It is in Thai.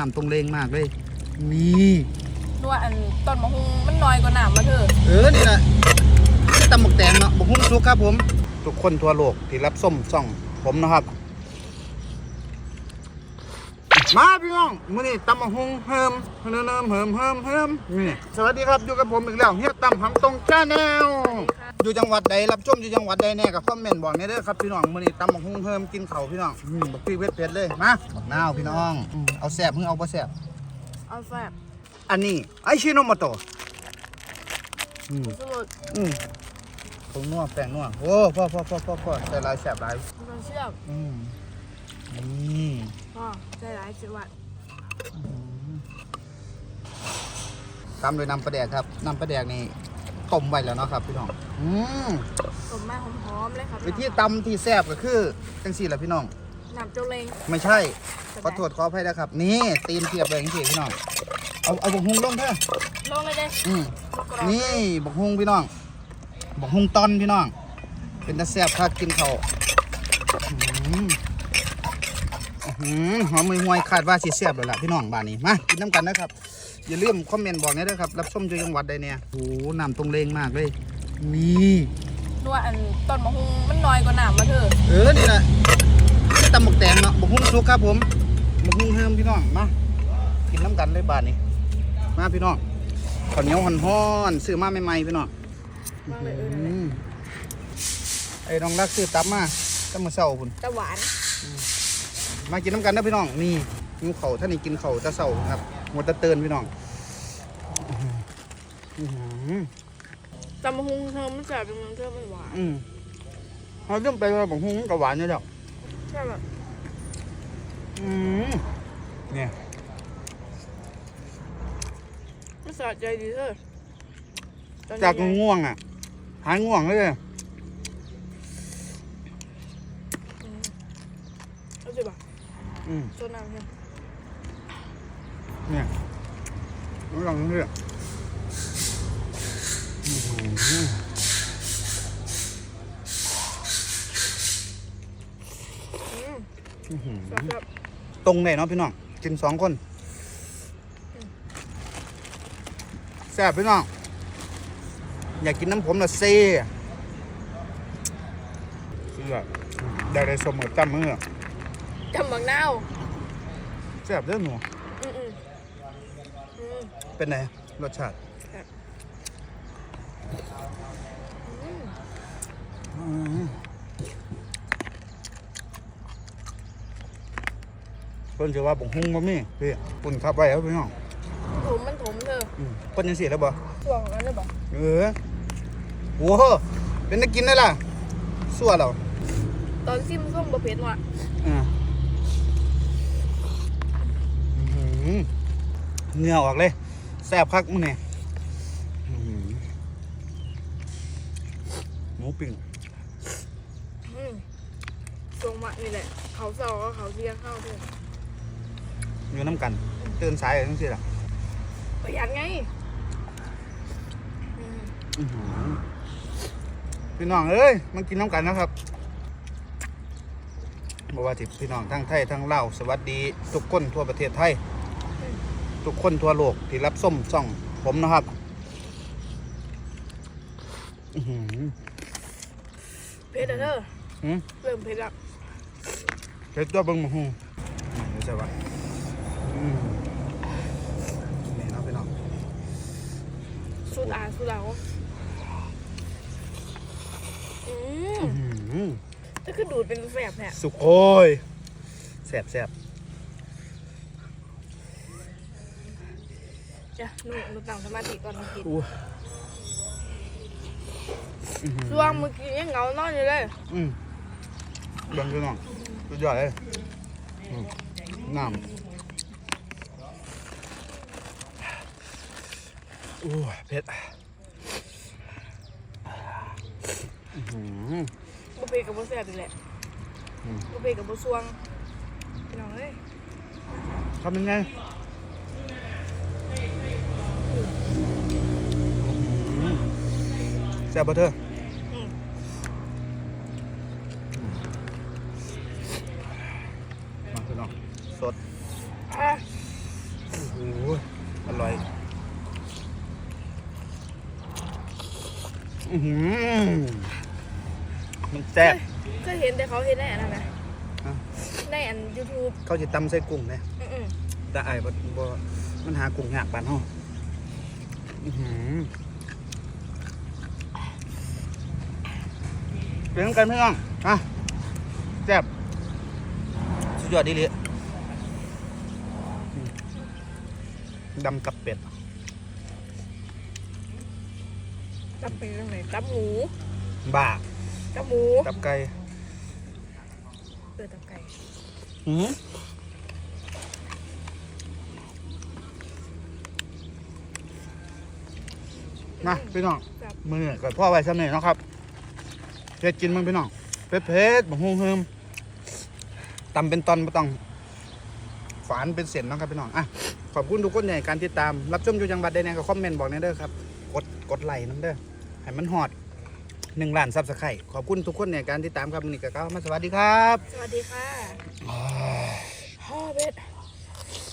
น้ำตรงเลงมากเลย นี่นวดอันต้นมะฮุงมันน้อยกว่าน้ำมาเถอะเออนี่แหละนี่ตำหมกแตงเนาะบกหุ้งซุกครับผม ทุกคนทั่วโลกที่รับส้มส่องผมนะครับ มาพี่น้องมื้อนี้ตำมะฮุงเฮิมเฮิมเฮิมเฮิมเฮิมเฮิมนี่สวัสดีครับอยู่กับผมอีกแล้วเฮียตำหำตรงชาแนลอยู่จังหวัดใดรับชมอยู่จังหวัดใดแน่กับคอมเมนต์บอกแน่เด้อครับพี่น้องมื้อนี้ตำมะฮุงเฮิมกินข้าวพี่น้องอืมบักพี่เผ็ดเผ็ดๆเลยมาบักนาวพี่น้องอืมเอาแซ่บเพิ่งเอาบ่แซ่บเอาแซ่บอันนี้ไอชิโนโมโตะอืมสมุดอืมผงนัวแป้งนัวโอ้พ่อพ่อพ่อพ่อพ่อใส่หลายแสบหลายมันเชื่อมอืม นี่พ่อใจร้ายจังหวัดตามโดยน้ำปลาแดกครับน้ำปลาแดกนี่ต้มไว้แล้วเนาะครับพี่น้องอืมสมมาหอมๆเลยครับวิธีตำที่แซ่บก็คือจังสี่แหละพี่น้องน้ำเจ้าเลงไม่ใช่ขอโทษขออภัยนะครับ นี่ตีนเทียบเลยจังสี่พี่น้องเอาเอาบกฮุงลงเถอะลงเลยเด้อืมกรอบนี่บกฮุงพี่น้องบกฮุงตอนพี่น้อง เป็นตาแซ่บคักกินเขาวอืมอื้อ หือหอมมือห่วยคาดว่าสิแซ่บเลยล่ะพี่น้องบ้านนี้มากินน้ำกันนะครับ อย่าลืมคอมเมนต์บอกนี่ด้วยครับรับชมอยู่จังหวัดใดเนี่ยโอ้โหน้ำตรงเลงมากเลยนี่นวดอันต้นมะฮุงมันน้อยกว่าน้ำมาเถอะเออนี่แหละนี่ตำหมกแตงเนาะบกฮุ้งซุกครับผมบกฮุ้งเฮิมพี่น้องมากินน้ำกันเลยบาทนี้ มาพี่น้องข้าวเหนียวห่อนๆซื้อมาใหม่ๆพี่น้องมากเลยเอออืมไอ้น้องรักซื้อตับมาตั้งมาเช้าพุ่นแต่หวาน มากินน้ำกันนะพี่น้องนี่หิวเขาวท่านนี่กินเขาวจะเช้าครับหมดแตะเตือนพี่น้องอื้อหือแต่มะฮุงเธอมันแซ่บเป็นเมืองเธอมันหวานอืมเขาเรื่องไปว่าบางฮุ้งกับหวานเนี่ยดอกใช่แบบอืมเนี่ยมันสะใจดีเธอตอนนี้จากง่วงอะ หายง่วงเลยอืมเอาสิบ่ะ อืมโซน้ำเนี่ยเนี่ยน้องลองเลือกอื้อหืออืมอื้อหือแซ่บตรงเลยเนาะพี่น้องกินสองคนแซ่บพี่น้องอยากกินน้ำผมละเซ่เสื้อได้ได้สมกับจำมือๆ จำบักนาวแซ่บเด้อหนูอืมอืมอืมเป็นไงรสชาติอืมอืมเพิ่นจะว่าบ่งหุ้งบ่มีพี่ปุ่นขับไว้ครับพี่น้องถมมันถมเธออืมเพิ่นยังสิแล้วบ่ช่วงนั้นเลยบ่เออโอ้โหเป็นนักกินได้ล่ะสั่วเราตอนซิมส้มบะเพ็ดว่ะอ่าอื้อหือ เหงื่อออกเลยแซ่บคักมื้อนี่อื้อหือหมูปิ้งอืมตรงมานี่แหละ เขาเศร้าก็เขาเที่ยงเข้าเถอะอยู่น้ำกันตื่นสายจังซี่ล่ะประหยัดไงอืมอื้อหือพี่น้องเอ้ยมากินน้ำกันนะครับบอกว่าที่พี่น้องทั้งไทยทั้งลาวสวัสดี ทุกคนทั่วประเทศไทย ทุกคนทั่วโลกที่รับส้มส่อง ผมนะครับอื้อหือเผ็ดอะเธอหืมเริ่มเผ็ดละเผ็ดตัวเบิ่งมาหูเดี๋ยวใช่ปะอืมนี่เนาะพี่น้องสุดอาสุดเอาอืมอื้อหือถ้าคือดูดเป็นแสบเนี่ยสุกโอ้ยแสบแสบ จ้ะหนูหนูตั้งสมาธิก่อนมากินอู้อื้อหือช่วงเมื่อกี้ยังเหงานอนอยู่เลยอืมเบิ่งพี่น้องสุดยอดเลยอืมน้ำอู้เผ็ดอื้อหือ บุเพ็ดกับบุแสบอีกแหละอืม บุเพ็ดกับบุซวงพี่น้องเอ้ยทำยังไง แซ่บเธอมาเถอะน้องสดโอ้โหอร่อย อื้อหือมันแซ่บ เคยเห็นแต่เขาเห็นได้อันนั้นนะฮะไอันยูทูบเขาจะตำใส่กุ้งนะ อืแต่ไอ้บ่มันหากุ้งยากบ้านเฮาอือหือ เป็นกันพี่น้องอะแซ่บสุดยอดดีเลยอืมดำกับเป็ดๆตับเป็นตรงไหนตับหมูบ้าตับหมูกับไก่เออตับไก่หืมมาพี่น้องครับมือกับพ่อไว้ซ้ำเนี่ยนาะครับ เผ็ดกินมันพี่น้องเผ็ดเผ็ดบะฮุ่งเฮิมตำเป็นตอนไม่ต้องฝานเป็นเส้นเนาะครับพี่น้องอะขอบคุณทุกคนในการติดตาม รับชมอยู่จังหวัดใดเนี่ยก็คอมเมนต์บอกในเด้อครับกดกดไลค์น้ำเด้อให้มันฮอดหนึ่งล้านซับสไครต์ขอบคุณทุกคนในการติดตามครับวันนี้ก็กล่าวคำว่าสวัสดีครับ สวัสดีค่ะฮ่อเบ็ด